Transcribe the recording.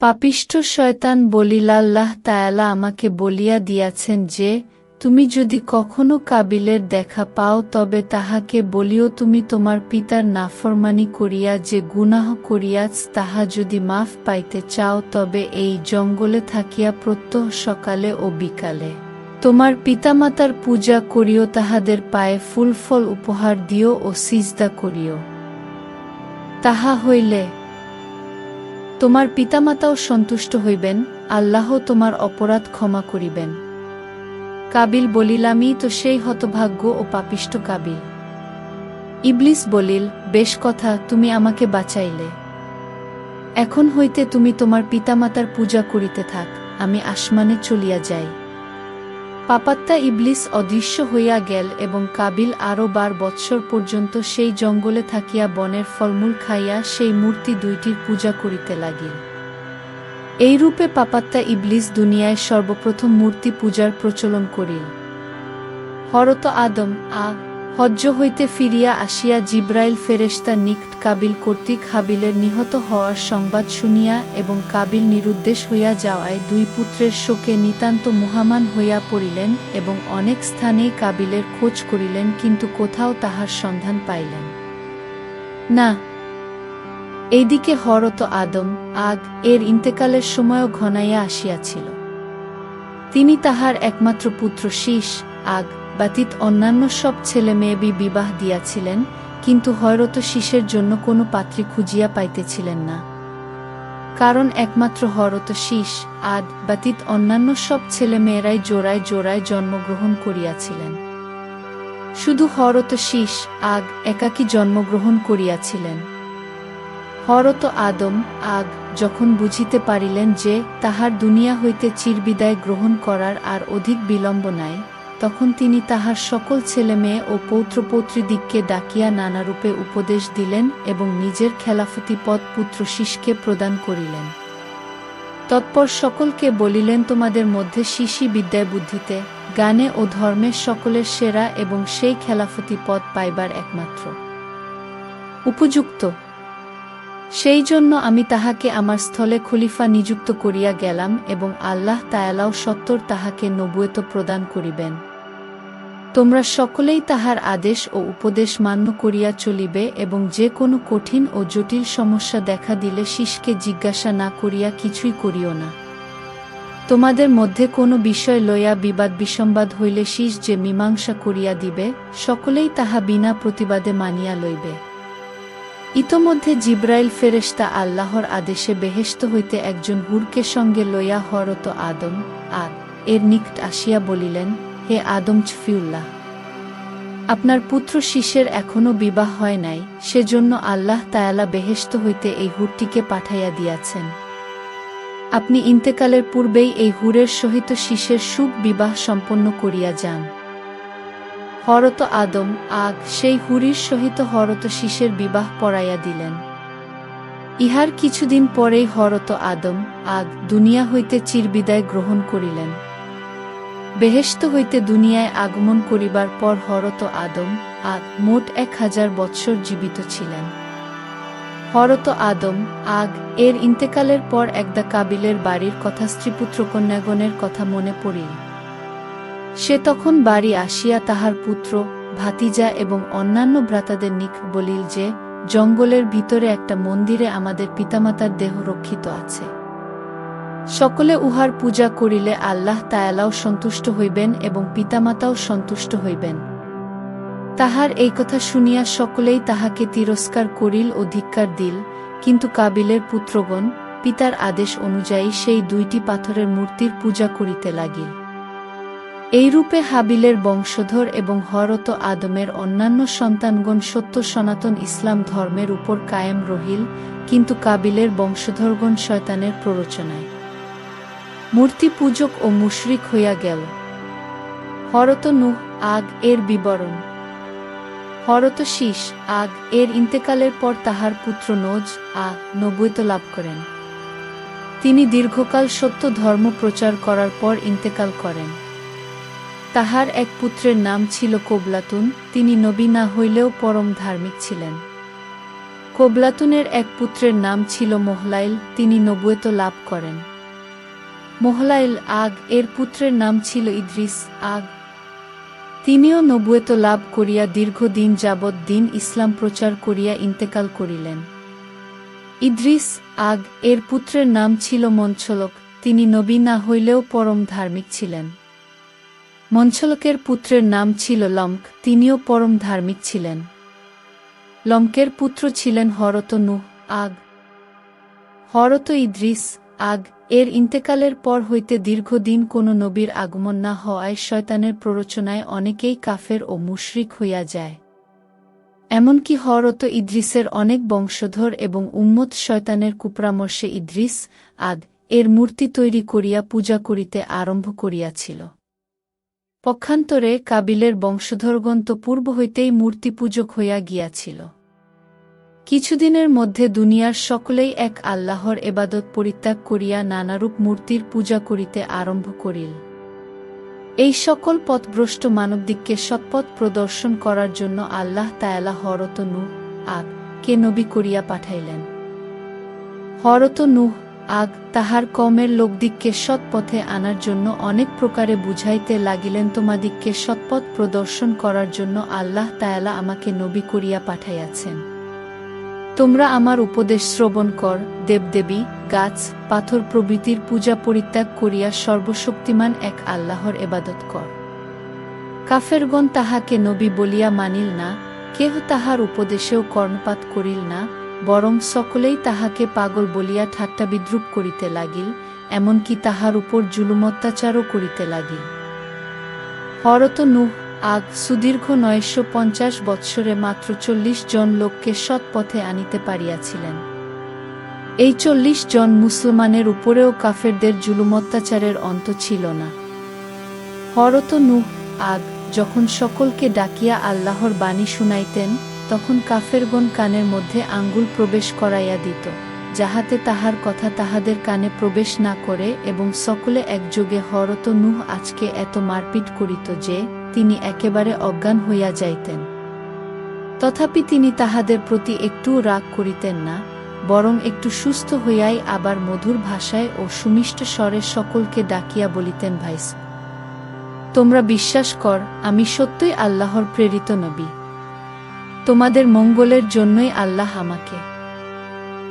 পাপিষ্ঠ শয়তান বলিল, আল্লাহ তায়ালা আমাকে বলিয়া দিয়াছেন যে, তুমি যদি কখনো কাবিলের দেখা পাও, তবে তাহাকে বলিও তুমি তোমার পিতার নাফরমানি করিয়া যে গুনাহ করিয়াছ, তাহা যদি মাফ পাইতে চাও, তবে এই জঙ্গলে থাকিয়া প্রত্যহ সকালে ও বিকালে। তোমার পিতামাতার পূজা করিও, তাহাদের পায়ে ফুলফল উপহার দিও ও সিজদা করিও। তাহা হইলে তোমার পিতামাতাও সন্তুষ্ট হইবেন, আল্লাহ তোমার অপরাধ ক্ষমা করিবেন। কাবিল বলিলামই তো সেই হতভাগ্য ও পাপিষ্ট কাবিল। ইবলিস বলিল, বেশ কথা, তুমি আমাকে বাঁচাইলে। এখন হইতে তুমি তোমার পিতামাতার পূজা করিতে থাক, আমি আসমানে চলিয়া যাই। পাপাত্তা ইবলিস অদৃশ্য হইয়া গেল এবং কাবিল আরও বার বৎসর পর্যন্ত সেই জঙ্গলে থাকিয়া বনের ফলমূল খাইয়া সেই মূর্তি দুইটির পূজা করিতে লাগিল। এইরূপে পাপাত্তা ইবলিস দুনিয়ায় সর্বপ্রথম মূর্তি পূজার প্রচলন করিল। হরত আদম, আ হজ্জ হইতে ফিরিয়া আসিয়া জিব্রাইল ফেরেশতা নিকট কাবিল কর্তৃক হাবিলের নিহত হওয়ার সংবাদ শুনিয়া এবং কাবিল নিরুদ্দেশ হইয়া যাওয়ায় দুই পুত্রের শোকে নিতান্ত মুহামান হইয়া পড়িলেন এবং অনেক স্থানেই কাবিলের খোঁজ করিলেন কিন্তু কোথাও তাহার সন্ধান পাইলেন। না, এইদিকে হরত আদম আগ এর ইন্তেকালের সময়ও ঘনাইয়া আসিয়াছিল। তিনি তাহার একমাত্র পুত্র শীষ, আগ ব্যতীত অন্যান্য সব ছেলে মেয়েবি বিবাহ দিয়াছিলেন, কিন্তু হয়রত শীষের জন্য কোনো পাত্রী খুঁজিয়া পাইতেছিলেন না। কারণ একমাত্র হরত শীষ, আদ ব্যতীত অন্যান্য সব ছেলে মেয়েরাই জোড়ায় জোড়ায় জন্মগ্রহণ করিয়াছিলেন। শুধু হরত শীষ আগ একাকী জন্মগ্রহণ করিয়াছিলেন। হরত আদম, আগ, যখন বুঝিতে পারিলেন যে তাহার দুনিয়া হইতে চিরবিদায় গ্রহণ করার আর অধিক বিলম্ব নাই তখন তিনি তাহার সকল ছেলে মেয়ে ও পৌত্রপৌত্রীদিগকে ডাকিয়া নানারূপে উপদেশ দিলেন এবং নিজের খেলাফতি পদ পুত্র শিষকে প্রদান করিলেন। তৎপর সকলকে বলিলেন, তোমাদের মধ্যে শিশি বিদ্যায় বুদ্ধিতে, গানে ও ধর্মের সকলের সেরা এবং সেই খেলাফতি পদ পাইবার একমাত্র। উপযুক্ত। সেই জন্য আমি তাহাকে আমার স্থলে খলিফা নিযুক্ত করিয়া গেলাম এবং আল্লাহ তায়ালাও সত্তর তাহাকে নবুয়েত প্রদান করিবেন। তোমরা সকলেই তাহার আদেশ ও উপদেশ মান্য করিয়া চলিবে এবং যে কোনো কঠিন ও জটিল সমস্যা দেখা দিলে শিশকে জিজ্ঞাসা না করিয়া কিছুই করিও না। তোমাদের মধ্যে কোনো বিষয় লইয়া বিবাদ বিসম্বাদ হইলে শীষ যে মীমাংসা করিয়া দিবে, সকলেই তাহা বিনা প্রতিবাদে মানিয়া লইবে। ইতোমধ্যে জিব্রাইল ফেরেশতা আল্লাহর আদেশে বেহেস্ত হইতে একজন হুরকে সঙ্গে লইয়া হরত আদম, আদ, এর নিকট আসিয়া বলিলেন হে আদম ছফিউল্লাহ আপনার পুত্র শিশের এখনও বিবাহ হয় নাই, সেজন্য আল্লাহ তায়ালা বেহেস্ত হইতে এই হুরটিকে পাঠাইয়া দিয়াছেন। আপনি ইন্তেকালের পূর্বেই এই হুরের সহিত শিশের সুখ বিবাহ সম্পন্ন করিয়া যান। হরত আদম আগ সেই হুরির সহিত হরত শিশের বিবাহ পড়াইয়া দিলেন। ইহার কিছুদিন পরেই হরত আদম আগ দুনিয়া হইতে চিরবিদায় গ্রহণ করিলেন। বেহেশত হইতে দুনিয়ায় আগমন করিবার পর হরত আদম আগ মোট এক হাজার বৎসর জীবিত ছিলেন। হরত আদম আগ এর ইন্তেকালের পর একদা কাবিলের বাড়ির কথা স্ত্রীপুত্র কন্যাগণের কথা মনে পড়িল। সে তখন বাড়ি আসিয়া তাহার পুত্র, ভাতিজা এবং অন্যান্য ভ্রাতাদের নিক বলিল যে, জঙ্গলের ভিতরে একটা মন্দিরে আমাদের পিতামাতার দেহ রক্ষিত আছে। সকলে উহার পূজা করিলে আল্লাহ তায়ালাও সন্তুষ্ট হইবেন এবং পিতামাতাও সন্তুষ্ট হইবেন। তাহার এই কথা শুনিয়া সকলেই তাহাকে তিরস্কার করিল ও ধিক্কার দিল, কিন্তু কাবিলের পুত্রগণ পিতার আদেশ অনুযায়ী সেই দুইটি পাথরের মূর্তির পূজা করিতে লাগিল। এইরূপে হাবিলের বংশধর এবং হরত আদমের অন্যান্য সন্তানগণ সত্য সনাতন ইসলাম ধর্মের উপর কায়েম রহিল, কিন্তু কাবিলের বংশধরগণ শয়তানের প্ররোচনায়। মূর্তি পূজক ও মুশরিক হইয়া গেল। হরত নুহ আগ এর বিবরণ। হরত শীষ আগ এর ইন্তেকালের পর তাহার পুত্র নোজ আ নবৈত লাভ করেন। তিনি দীর্ঘকাল সত্য ধর্ম প্রচার করার পর ইন্তেকাল করেন। তাহার এক পুত্রের নাম ছিল কোবলাতুন, তিনি নবী না হইলেও পরম ধার্মিক ছিলেন। কোবলাতুনের এক পুত্রের নাম ছিল মোহলাইল, তিনি নবুয়েত লাভ করেন। মোহলাইল আগ এর পুত্রের নাম ছিল ইদ্রিস আগ। তিনিও নবুয়েত লাভ করিয়া দীর্ঘদিন যাবৎ দিন ইসলাম প্রচার করিয়া ইন্তেকাল করিলেন। ইদ্রিস আগ এর পুত্রের নাম ছিল মঞ্চলক, তিনি নবী না হইলেও পরম ধার্মিক ছিলেন। মঞ্চলকের পুত্রের নাম ছিল লম্ক, তিনিও পরম ধার্মিক ছিলেন। লম্কের পুত্র ছিলেন হরত নুহ আগ। হরত ইদ্রিস আগ এর ইন্তেকালের পর হইতে দীর্ঘদিন কোনো নবীর আগমন না হওয়ায় শয়তানের প্ররোচনায় অনেকেই কাফের ও মুশরিক হইয়া যায়। এমনকি হরত ইদ্রিসের অনেক বংশধর এবং উম্মত শয়তানের কুপরামর্শে ইদ্রিস আদ এর মূর্তি তৈরি করিয়া পূজা করিতে আরম্ভ করিয়াছিল। পক্ষান্তরে কাবিলের বংশধরগণ তো পূর্ব হইতেই মূর্তি পূজক হইয়া গিয়াছিল। কিছুদিনের মধ্যে দুনিয়ার সকলেই এক আল্লাহর এবাদত পরিত্যাগ করিয়া নানারূপ মূর্তির পূজা করিতে আরম্ভ করিল। এই সকল পথভ্রষ্ট মানবদিককে সৎপথ প্রদর্শন করার জন্য আল্লাহ তায়ালা হরত নূহ আগ কে নবী করিয়া পাঠাইলেন। হরত নূহ আগ তাহার কমের লোকদিককে সৎপথে আনার জন্য অনেক প্রকারে বুঝাইতে লাগিলেন তোমাদিককে সৎপথ প্রদর্শন করার জন্য আল্লাহ তায়ালা আমাকে নবী করিয়া পাঠাইয়াছেন। তোমরা আমার উপদেশ শ্রবণ কর, দেবদেবী, গাছ, পাথর প্রভৃতির পূজা পরিত্যাগ করিয়া সর্বশক্তিমান এক আল্লাহর এবাদত কর। কাফেরগণ তাহাকে নবী বলিয়া মানিল না, কেহ তাহার উপদেশেও কর্ণপাত করিল না, বরং সকলেই তাহাকে পাগল বলিয়া ঠাট্টা বিদ্রুপ করিতে লাগিল, এমনকি তাহার উপর জুলুম অত্যাচারও করিতে লাগিল। হরত নুহ আগ সুদীর্ঘ নয়শো পঞ্চাশ বৎসরে মাত্র চল্লিশ জন লোককে সৎ পথে আনিতে পারিয়াছিলেন। এই চল্লিশ জন মুসলমানের উপরেও কাফেরদের জুলুম অত্যাচারের অন্ত ছিল না। হরত নুহ আগ যখন সকলকে ডাকিয়া আল্লাহর বাণী শুনাইতেন, তখন কাফেরগণ কানের মধ্যে আঙ্গুল প্রবেশ করাইয়া দিত, যাহাতে তাহার কথা তাহাদের কানে প্রবেশ না করে এবং সকলে একযোগে হরত নুহ আজকে এত মারপিট করিত যে তিনি একেবারে অজ্ঞান হইয়া যাইতেন। তথাপি তিনি তাহাদের প্রতি একটুও রাগ করিতেন না, বরং একটু সুস্থ হইয়াই আবার মধুর ভাষায় ও সুমিষ্ট স্বরে সকলকে ডাকিয়া বলিতেন, ভাইস। তোমরা বিশ্বাস কর, আমি সত্যই আল্লাহর প্রেরিত নবী। তোমাদের মঙ্গলের জন্যই আল্লাহ আমাকে।